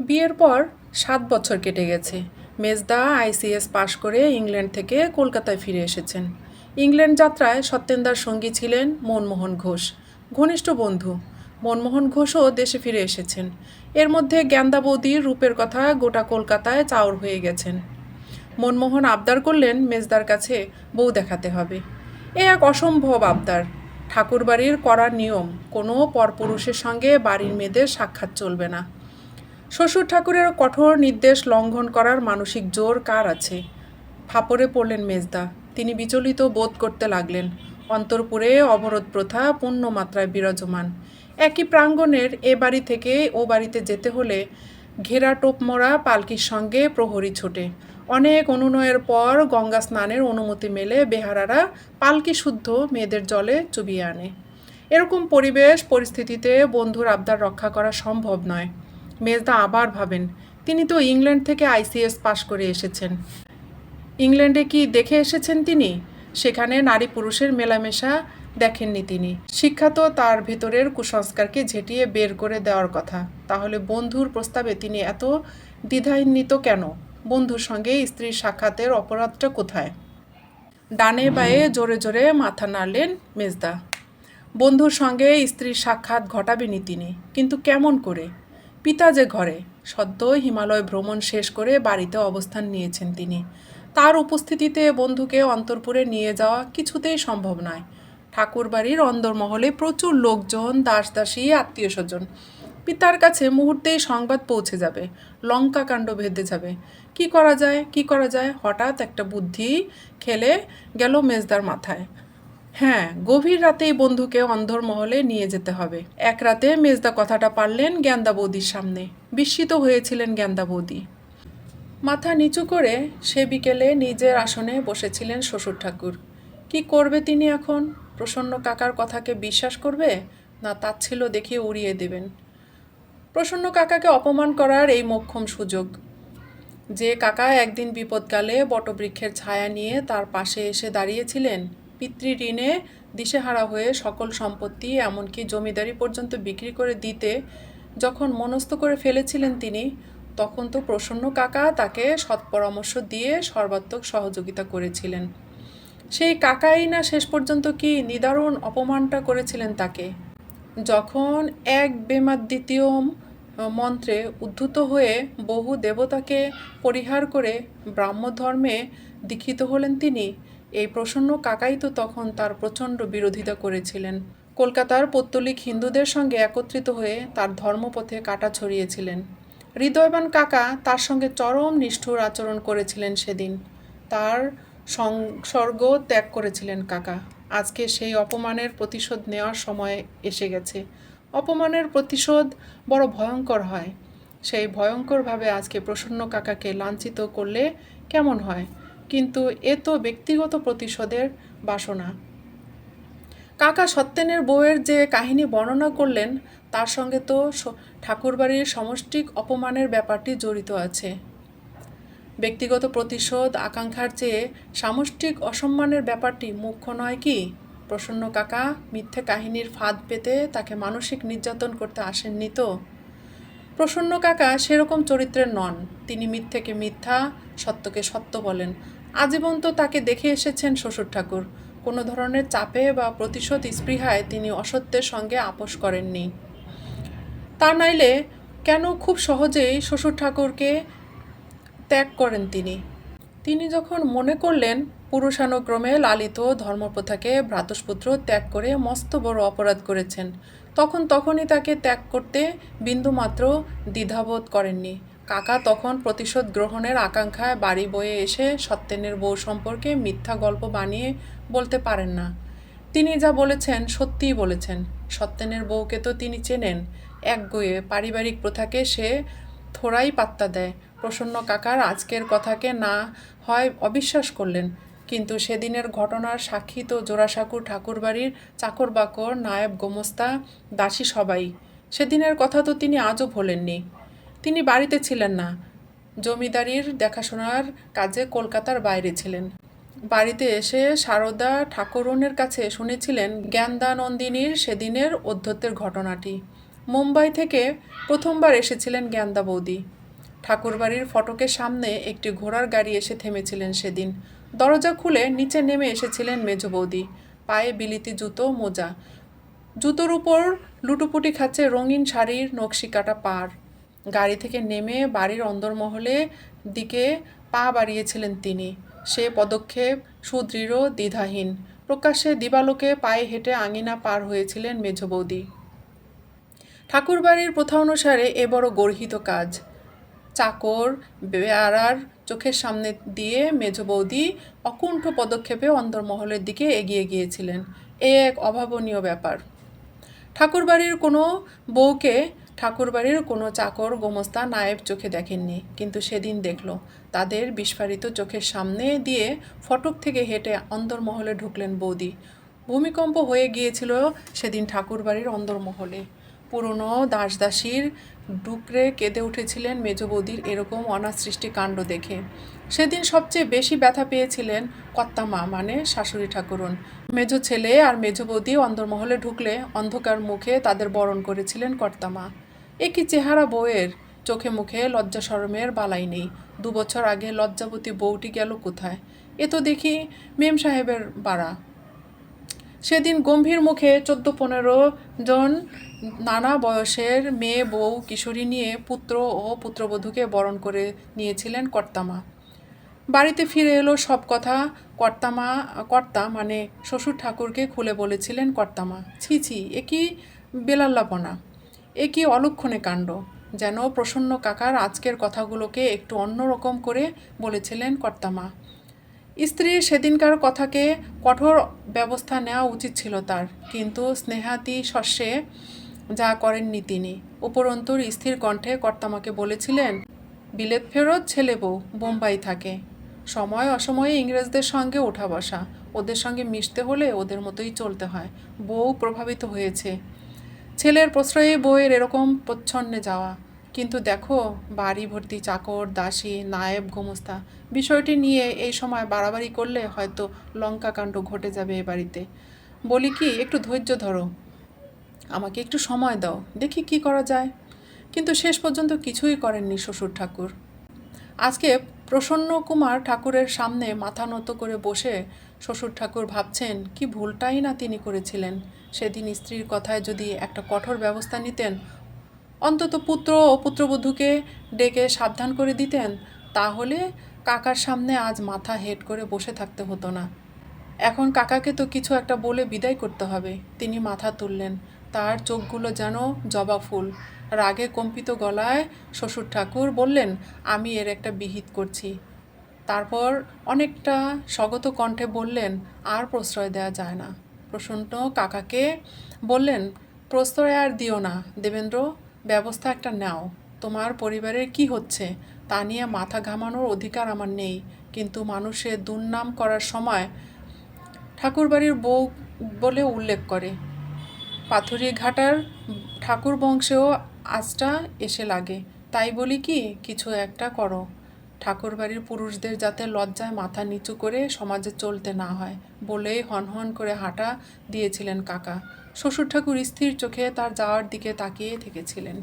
বিয়ের পর সাত বছর কেটে গেছে। মেজদা আইসিএস পাশ করে ইংল্যান্ড থেকে কলকাতায় ফিরে এসেছেন। ইংল্যান্ড যাত্রায় সত্যেন্দার সঙ্গী ছিলেন মনমোহন ঘোষ, ঘনিষ্ঠ বন্ধু। মনমোহন ঘোষও দেশে ফিরে এসেছেন। এর মধ্যে জ্ঞানদা বৌদির রূপের কথা গোটা কলকাতায় চাউর হয়ে গেছেন। মনমোহন আবদার করলেন মেজদার কাছে বউ দেখাতে হবে। এ এক অসম্ভব আবদার। ঠাকুরবাড়ির করার নিয়ম, কোনো পরপুরুষের সঙ্গে বাড়ির মেয়েদের সাক্ষাৎ চলবে না। শ্বশুর ঠাকুরের কঠোর নির্দেশ লঙ্ঘন করার মানসিক জোর কার আছে? ফাপড়ে পড়লেন মেজদা। তিনি বিচলিত বোধ করতে লাগলেন। অন্তরপুরে অবরোধ প্রথা পূর্ণ মাত্রায় বিরাজমান। একই প্রাঙ্গণের এ বাড়ি থেকে ও বাড়িতে যেতে হলে ঘেরা টোপ মোড়া পালকির সঙ্গে প্রহরী ছোটে। অনেক অনুনয়ের পর গঙ্গা স্নানের অনুমতি মেলে বেহারারা পালকি শুদ্ধ মেয়েদের জলে চুবিয়ে আনে। এরকম পরিবেশ পরিস্থিতিতে বন্ধুর আবদার রক্ষা করা সম্ভব নয়। মেজদা আবার ভাবেন, তিনি তো ইংল্যান্ড থেকে আইসিএস পাশ করে এসেছেন। ইংল্যান্ডে কি দেখে এসেছেন তিনি? সেখানে নারী পুরুষের মেলামেশা দেখেননি তিনি। শিক্ষা তো তার ভেতরের কুসংস্কারকে ঝেঁটিয়ে বের করে দেওয়ার কথা। তাহলে বন্ধুর প্রস্তাবে তিনি এত দ্বিধান্বিত কেন? বন্ধুর সঙ্গে স্ত্রীর সাক্ষাতের অপরাধটা কোথায়? ডানে বায়ে জোরে জোরে মাথা নাড়লেন মেজদা। বন্ধুর সঙ্গে স্ত্রীর সাক্ষাৎ ঘটাবেনি তিনি, কিন্তু কেমন করে? পিতা যে ঘরে, সদ্য হিমালয় ভ্রমণ শেষ করে বাড়িতে অবস্থান নিয়েছেন তিনি। তার উপস্থিতিতে বন্ধুকে অন্তরপুরে নিয়ে যাওয়া কিছুতেই সম্ভব নয়। ঠাকুরবাড়ির অন্দরমহলে প্রচুর লোকজন দাস দাসী আত্মীয় স্বজন পিতার কাছে মুহূর্তেই সংবাদ পৌঁছে যাবে, লঙ্কা কাণ্ড ভেদে যাবে। কি করা যায়, কি করা যায়? হঠাৎ একটা বুদ্ধি খেলে গেল মেজদার মাথায়। হ্যাঁ গভীর রাতেই বন্ধুকে অন্ধর মহলে নিয়ে যেতে হবে। এক রাতে মেজদা কথাটা পারলেন জ্ঞানদা বৌদির সামনে। বিস্মিত হয়েছিলেন জ্ঞানদা বৌদি। মাথা নিচু করে সে বিকেলে নিজের আসনে বসেছিলেন শ্বশুর ঠাকুর। কি করবে তিনি এখন? প্রসন্ন কাকার কথাকে বিশ্বাস করবে? না তাচ্ছিল দেখিয়ে উড়িয়ে দেবেন। প্রসন্ন কাকাকে অপমান করার এই মোক্ষম সুযোগ। যে কাকা একদিন বিপদকালে বটবৃক্ষের ছায়া নিয়ে তার পাশে এসে দাঁড়িয়েছিলেন পিতৃঋণে দিশেহারা হয়ে সকল সম্পত্তি, এমনকি জমিদারি পর্যন্ত বিক্রি করে দিতে যখন মনস্থ করে ফেলেছিলেন তিনি, তখন তো প্রসন্ন কাকা তাকে সৎ পরামর্শ দিয়ে সর্বাত্মক সহযোগিতা করেছিলেন। সেই কাকাই না শেষ পর্যন্ত কি নিদারুণ অপমানটা করেছিলেন তাকে? যখন এক বেমার দ্বিতীয় মন্ত্রে উদ্ধত হয়ে বহু দেবতাকে পরিহার করে ব্রাহ্মধর্মে দীক্ষিত হলেন তিনি এই প্রসন্ন কাকাই তো তখন তার প্রচণ্ড বিরোধিতা করেছিলেন। কলকাতার পৌত্তলিক হিন্দুদের সঙ্গে একত্রিত হয়ে তার ধর্মপথে কাটা ছড়িয়েছিলেন। হৃদয়বান কাকা তার সঙ্গে চরম নিষ্ঠুর আচরণ করেছিলেন সেদিন। তার সংসর্গ ত্যাগ করেছিলেন কাকা। আজকে সেই অপমানের প্রতিশোধ নেওয়ার সময় এসে গেছে। অপমানের প্রতিশোধ বড় ভয়ঙ্কর হয়। সেই ভয়ঙ্করভাবে আজকে প্রসন্ন কাকাকে লাঞ্ছিত করলে কেমন হয়? কিন্তু এ তো ব্যক্তিগত প্রতিশোধের বাসনা। কাকা সত্যেনের বউয়ের যে কাহিনী বর্ণনা করলেন, তার সঙ্গে তো ঠাকুরবাড়ির সমষ্টিক অপমানের ব্যাপারটি জড়িত আছে। ব্যক্তিগত প্রতিশোধ, আকাঙ্ক্ষার চেয়ে সামষ্টিক অসম্মানের ব্যাপারটি মুখ্য নয় কি? প্রসন্ন কাকা মিথ্যে কাহিনীর ফাঁদ পেতে তাকে মানসিক নির্যাতন করতে আসেননি তো? প্রসন্ন কাকা সেরকম চরিত্রের নন। তিনি মিথ্যেকে মিথ্যা, সত্যকে সত্য বলেন। আজীবন তো তাকে দেখে এসেছেন শ্বশুর ঠাকুর। কোনো ধরনের চাপে বা প্রতিশোধ স্পৃহায় তিনি অসত্যের সঙ্গে আপোষ করেননি। তা নাইলে কেন খুব সহজেই শ্বশুর ঠাকুরকে ত্যাগ করেন তিনি? তিনি যখন মনে করলেন, পুরুষানুক্রমে লালিত ধর্মপ্রথাকে ভ্রাতুষ্পুত্র ত্যাগ করে মস্ত বড় অপরাধ করেছেন। তখন তখনই তাকে ত্যাগ করতে বিন্দুমাত্র দ্বিধাবোধ করেননি। কাকা তখন প্রতিশোধ গ্রহণের আকাঙ্ক্ষায় বাড়ি বয়ে এসে সত্যেনের বউ সম্পর্কে মিথ্যা গল্প বানিয়ে বলতে পারেন না। তিনি যা বলেছেন সত্যিই বলেছেন। সত্যেনের বউকে তো তিনি চেনেন। একগুয়ে পারিবারিক প্রথাকে সে থোড়াই পাত্তা দেয়। প্রসন্ন কাকার আজকের কথাকে না হয় অবিশ্বাস করলেন। কিন্তু সেদিনের ঘটনার সাক্ষী তো জোড়াসাঁকুর ঠাকুরবাড়ির চাকর বাকর নায়েব গোমস্তা, দাসী সবাই। সেদিনের কথা তো তিনি আজও ভোলেননি। তিনি বাড়িতে ছিলেন না। জমিদারির দেখাশোনার কাজে কলকাতার বাইরে ছিলেন। বাড়িতে এসে সারদা ঠাকুরনের কাছে শুনেছিলেন জ্ঞানদানন্দিনীর সেদিনের অধ্যত্বের ঘটনাটি। মুম্বাই থেকে প্রথমবার এসেছিলেন জ্ঞানদা বৌদি। ঠাকুরবাড়ির ফটকের সামনে একটি ঘোড়ার গাড়ি এসে থেমেছিলেন সেদিন। দরজা খুলে নিচে নেমে এসেছিলেন মেজ বৌদি। পায়ে বিলিতি জুতো, মোজা। জুতোর উপর লুটোপুটি খাচ্ছে রঙিন শাড়ির নকশি কাটা পাড় গাড়ি থেকে নেমে বাড়ির অন্দরমহলে দিকে পা বাড়িয়েছিলেন তিনি। সে পদক্ষেপ সুদৃঢ়, দ্বিধাহীন। প্রকাশ্যে দিবালোকে পায়ে হেঁটে আঙিনা পার হয়েছিলেন মেজ বৌদি। ঠাকুরবাড়ির প্রথা অনুসারে এ বড় গর্হিত কাজ। চাকর বেয়ারার চোখের সামনে দিয়ে মেজ বৌদি অকুণ্ঠ পদক্ষেপে অন্দরমহলের দিকে এগিয়ে গিয়েছিলেন। এ এক অভাবনীয় ব্যাপার। ঠাকুরবাড়ির কোনো বউকে ঠাকুরবাড়ির কোনো চাকর গোমস্তা নায়েব চোখে দেখেননি, কিন্তু সেদিন দেখল, তাদের বিস্ফারিত চোখের সামনে দিয়ে ফটক থেকে হেঁটে অন্দরমহলে ঢুকলেন বৌদি। ভূমিকম্প হয়ে গিয়েছিল সেদিন ঠাকুরবাড়ির অন্দরমহলে পুরনো দাসদাসীর ডুকরে কেঁদে উঠেছিলেন মেজ বৌদির এরকম অনাসৃষ্টি কাণ্ড দেখে। সেদিন সবচেয়ে বেশি ব্যথা পেয়েছিলেন কর্তামা মানে শাশুড়ি ঠাকুরন। মেজ ছেলে আর মেজ বৌদি অন্দরমহলে ঢুকলে অন্ধকার মুখে তাদের বরণ করেছিলেন কর্তামা এ কি চেহারা বউয়ের? চোখে মুখে লজ্জা শরমের বালাই নেই। দু বছর আগে লজ্জাবতী বউটি গেল কোথায়? এ তো দেখি মেম সাহেবের বাড়া। সেদিন গম্ভীর মুখে চোদ্দ পনেরো জন নানা বয়সের মেয়ে, বউ, কিশোরী নিয়ে পুত্র ও পুত্রবধূকে বরণ করে নিয়েছিলেন কর্তামা। বাড়িতে ফিরে এলো সব কথা কর্তামা, কর্তা মানে শ্বশুর ঠাকুরকে খুলে বলেছিলেন কর্তামা। ছি ছি, এ কি বেলাল্লাপনা, এ কি অলক্ষণে কাণ্ড, যেন প্রসন্ন কাকার আজকের কথাগুলোকে একটু অন্যরকম করে বলেছিলেন কর্তামা। স্ত্রীর সেদিনকার কথাকে কঠোর ব্যবস্থা নেওয়া উচিত ছিল তার, কিন্তু স্নেহাতি শস্যে যা করেননি তিনি। উপরন্তর স্থির কণ্ঠে কর্তামাকে বলেছিলেন, বিলেত ফেরত ছেলে বউ, বোম্বাই থাকে। সময় অসময়ে ইংরেজদের সঙ্গে ওঠা বসা। ওদের সঙ্গে মিশতে হলে ওদের মতোই চলতে হয়। বউ প্রভাবিত হয়েছে। ছেলের প্রশ্রয়ে বউয়ের এরকম প্রচ্ছন্নে যাওয়া। কিন্তু দেখো, বাড়ি ভর্তি, চাকর, দাসী, নায়েব, গোমস্তা, বিষয়টি নিয়ে এই সময় বাড়াবাড়ি করলে হয়তো লঙ্কাকাণ্ড ঘটে যাবে এ বাড়িতে। বলি কি, একটু ধৈর্য ধরো। আমাকে একটু সময় দাও, দেখি কি করা যায়। কিন্তু শেষ পর্যন্ত কিছুই করেননি শ্বশুর ঠাকুর। আজকে প্রসন্ন কুমার ঠাকুরের সামনে মাথা নত করে বসে শ্বশুর ঠাকুর ভাবছেন, কি ভুলটাই না তিনি করেছিলেন? সেদিন স্ত্রীর কথায় যদি একটা কঠোর ব্যবস্থা নিতেন অন্তত পুত্র ও পুত্রবধূকে ডেকে সাবধান করে দিতেন, তাহলে কাকার সামনে আজ মাথা হেট করে বসে থাকতে হতো না। এখন কাকাকে তো কিছু একটা বলে বিদায় করতে হবে। তিনি মাথা তুললেন। তার চোখগুলো যেন জবা ফুল। রাগে কম্পিত গলায় শ্বশুর ঠাকুর বললেন, আমি এর একটা বিহিত করছি। তারপর অনেকটা স্বগত কণ্ঠে বললেন, আর প্রশ্রয় দেওয়া যায় না। প্রসন্ন কাকাকে বললেন, প্রশ্রয় আর দিও না, দেবেন্দ্র। ব্যবস্থা একটা নাও। তোমার পরিবারের কি হচ্ছে? তা নিয়ে মাথা ঘামানোর অধিকার আমার নেই। কিন্তু মানুষের দুর্নাম করার সময় ঠাকুরবাড়ির বউ বলে উল্লেখ করে। পাথুরি ঘাটার ঠাকুর বংশেও আজটা এসে লাগে। তাই বলি কি, কিছু একটা করো। ঠাকুরবাড়ির পুরুষদের যাতে লজ্জায় মাথা নিচু করে সমাজে চলতে না হয় বলেই হনহন করে হাঁটা দিয়েছিলেন কাকা। শ্বশুর ঠাকুর স্থির চোখে তার যাওয়ার দিকে তাকিয়ে থেকেছিলেন।